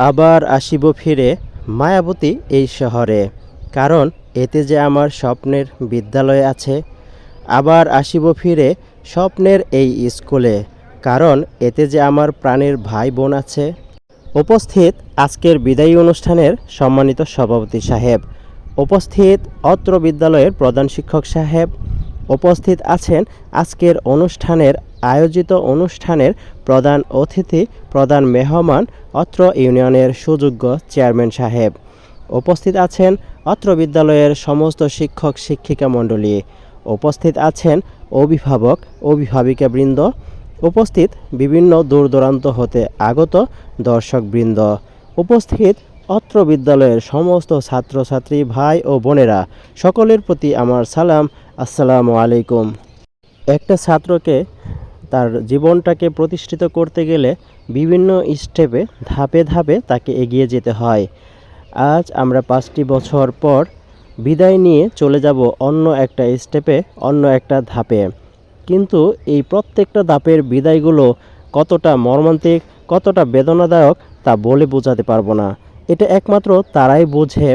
আবার আসিব ফিরে মায়াবতী এই শহরে। কারণ এতে যে আমার স্বপ্নের বিদ্যালয় আছে, আবার আসিব ফিরে স্বপ্নের এই স্কুলে। কারণ এতে যে আমার প্রাণের ভাই বোন আছে। উপস্থিত আজকের বিদায়ী অনুষ্ঠানের সম্মানিত সভাপতি সাহেব। উপস্থিত অত্র বিদ্যালয়ের প্রধান শিক্ষক সাহেব। উপস্থিত আছেন আজকের অনুষ্ঠানের আয়োজিত অনুষ্ঠানের প্রধান অতিথি, প্রধান মেহমান, অত্র ইউনিয়নের সুযোগ্য চেয়ারম্যান সাহেব। উপস্থিত আছেন অত্র বিদ্যালয়ের সমস্ত শিক্ষক, শিক্ষিকা মণ্ডলী। উপস্থিত আছেন অভিভাবক অভিভাবিকাবৃন্দ উপস্থিত বিভিন্ন দূর দূরান্ত হতে আগত দর্শকবৃন্দ উপস্থিত অত্র বিদ্যালয়ের সমস্ত ছাত্রছাত্রী, ভাই ও বোনেরা, সকলের প্রতি আমার সালাম। আসসালামু আলাইকুম। একটা ছাত্রকে তার জীবনটাকে প্রতিষ্ঠিত করতে গেলে বিভিন্ন স্টেপে ধাপে ধাপে তাকে এগিয়ে যেতে হয়। আজ আমরা পাঁচটি বছর পর বিদায় নিয়ে চলে যাব অন্য একটা স্টেপে, অন্য একটা ধাপে। কিন্তু এই প্রত্যেকটা ধাপের বিদায়গুলো কতটা মর্মান্তিক, কতটা বেদনাদায়ক তা বলে বোঝাতে পারব না। এটা একমাত্র তারাই বোঝে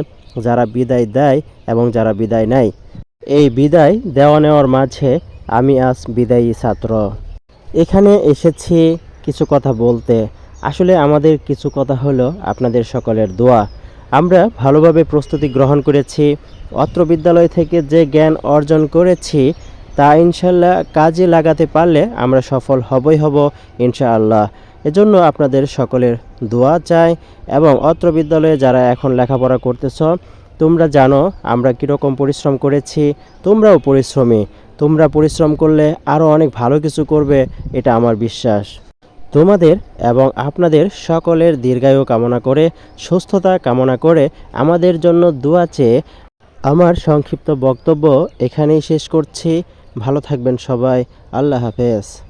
যারা বিদায় দেয় এবং যারা বিদায় নেয়। এই বিদায় দেওয়া নেওয়ার মাঝে আমি আজ বিদায়ী ছাত্র। এখানে এসেছি কিছু কথা বলতে। আসলে আমাদের কিছু কথা হলো আপনাদের সকলের দোয়া। আমরা ভালোভাবে প্রস্তুতি গ্রহণ করেছি, অত্র বিদ্যালয় থেকে যে জ্ঞান অর্জন করেছি, তা ইনশাল্লাহ কাজে লাগাতে পারলে আমরা সফল হবই হব ইনশাআল্লাহ। এজন্য আপনাদের সকলের দোয়া চাই এবং অত্র বিদ্যালয়ে যারা এখন লেখাপড়া করতেছ, তোমরা জানো আমরা কীরকম পরিশ্রম করেছি, তোমরাও পরিশ্রমী। তোমরা পরিশ্রম করলে আরও অনেক ভালো কিছু করবে, এটা আমার বিশ্বাস। তোমাদের এবং আপনাদের সকলের দীর্ঘায়ু কামনা করে, সুস্থতা কামনা করে আমাদের জন্য দোয়া চেয়ে আমার সংক্ষিপ্ত বক্তব্য এখানেই শেষ করছি। ভালো থাকবেন সবাই। আল্লাহ হাফেজ।